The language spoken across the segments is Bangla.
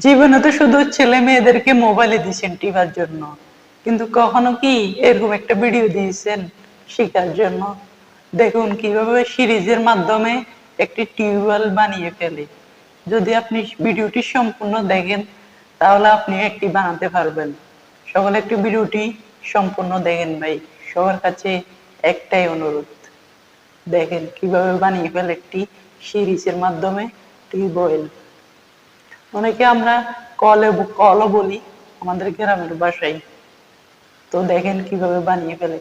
জীবনে তো শুধু ছেলে মেয়েদেরকে মোবাইলে দিয়েছেন টিপার জন্য। কিন্তু কখনো কি এরকম একটা ভিডিও দিয়েছেন শেখার জন্য? দেখুন, কীভাবে সিরিজের মাধ্যমে একটি টিউবওয়েল বানিয়ে ফেলে। যদি আপনি ভিডিওটি সম্পূর্ণ দেখেন, তাহলে আপনি একটি বানাতে পারবেন। সকলে একটি ভিডিওটি সম্পূর্ণ দেখেন ভাই। সবার কাছে একটাই অনুরোধ, দেখেন কীভাবে বানিয়ে ফেলে একটি সিরিজের মাধ্যমে টিউবওয়েল। অনেকে আমরা কলে কলও বলি, আমাদের গ্রামের বাসায়। তো দেখেন কীভাবে বানিয়ে ফেলে।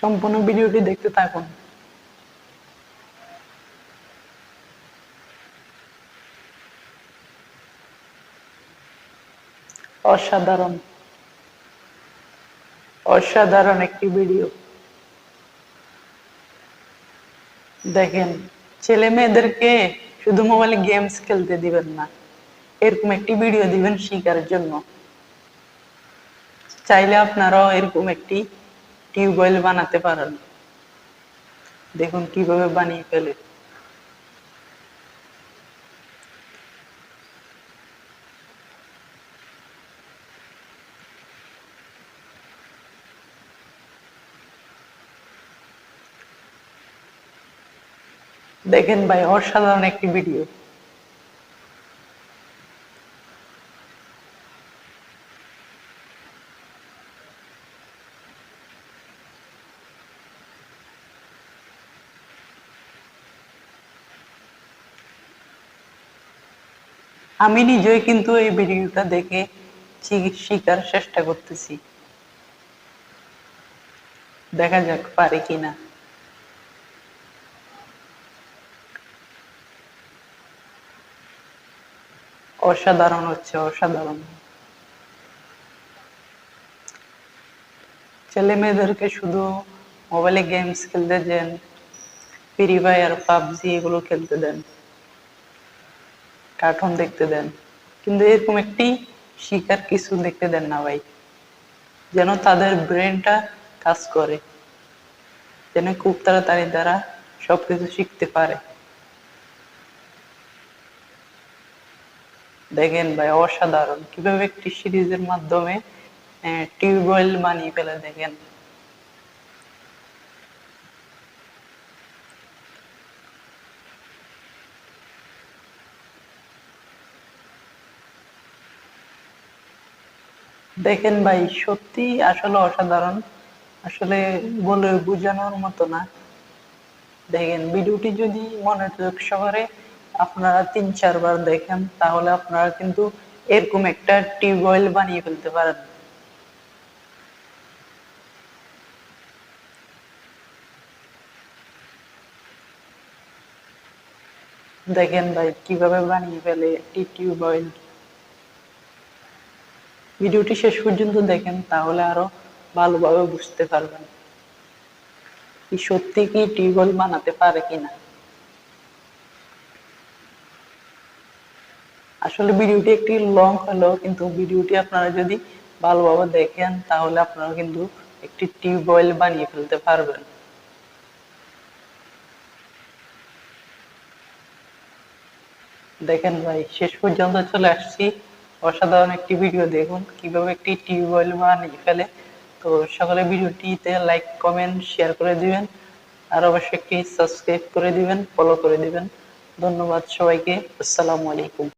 সম্পূর্ণ ভিডিওটি দেখতে থাকুন। অসাধারণ। অসাধারণ একটি ভিডিও। দেখেন, ছেলে মেয়েদেরকে শুধু মোবাইলে গেমস খেলতে দিবেন না। এরকম একটি ভিডিও দিবেন শিকার জন্য। চাইলে আপনারাও এরকম একটি টিউবওয়েল বানাতে পারেন। দেখুন কীভাবে বানিয়ে ফেলে। দেখেন ভাই, অসাধারণ একটি ভিডিও আমি নিজেই কিন্তু এই ভিডিওটা দেখে শি- শিখার চেষ্টা করতেছি। দেখা যাক পারে কিনা। অসাধারণ হচ্ছে, অসাধারণ। ছেলে মেয়েদেরকে শুধু মোবাইলে গেমস খেলতে দেন ফ্রি ফায়ার পাবজি এগুলো খেলতে দেন কার্টুন দেখতে দেন, কিন্তু এরকম একটি শিকার কিছু দেখতে দেন না ভাই, যেন তাদের ব্রেনটা কাজ করে, যেন খুব তাড়াতাড়ি তারা সবকিছু শিখতে পারে। দেখেন ভাই, অসাধারণ। কীভাবে একটি সিরিজের মাধ্যমে টিউবওয়েল বানিয়ে ফেলে দেখেন। দেখেন ভাই, সত্যি আসলে অসাধারণ। আসলে বলে বোঝানোর মতো না। দেখেন, ভিডিওটি যদি মনোযোগ সহকারে আপনারা তিন, চারবার দেখেন, তাহলে আপনারা কিন্তু এরকম একটা টিউবওয়েল বানিয়ে ফেলতে পারেন। দেখেন ভাই, কীভাবে বানিয়ে ফেলে একটি টিউবওয়েল ভিডিওটি শেষ পর্যন্ত দেখেন, তাহলে আরও ভালোভাবে বুঝতে পারবেন। কি সত্যি কি টিউবওয়েল বানাতে পারে কিনা। আসলে ভিডিওটি একটি লং হলেও কিন্তু ভিডিওটি আপনারা যদি ভালোভাবে দেখেন, তাহলে আপনারা কিন্তু একটি টিউবওয়েল বানিয়ে ফেলতে পারবেন। দেখেন ভাই, শেষ পর্যন্ত চলে আসছি। অসাধারণ একটি ভিডিও দেখুন, কীভাবে একটি টিউবওয়েল বানিয়ে ফেলে। তো সকলে ভিডিওটিতে লাইক কমেন্ট শেয়ার করে দিবেন, আর অবশ্যই একটি সাবস্ক্রাইব করে দিবেন ফলো করে দিবেন। ধন্যবাদ সবাইকে, আসসালামু আলাইকুম।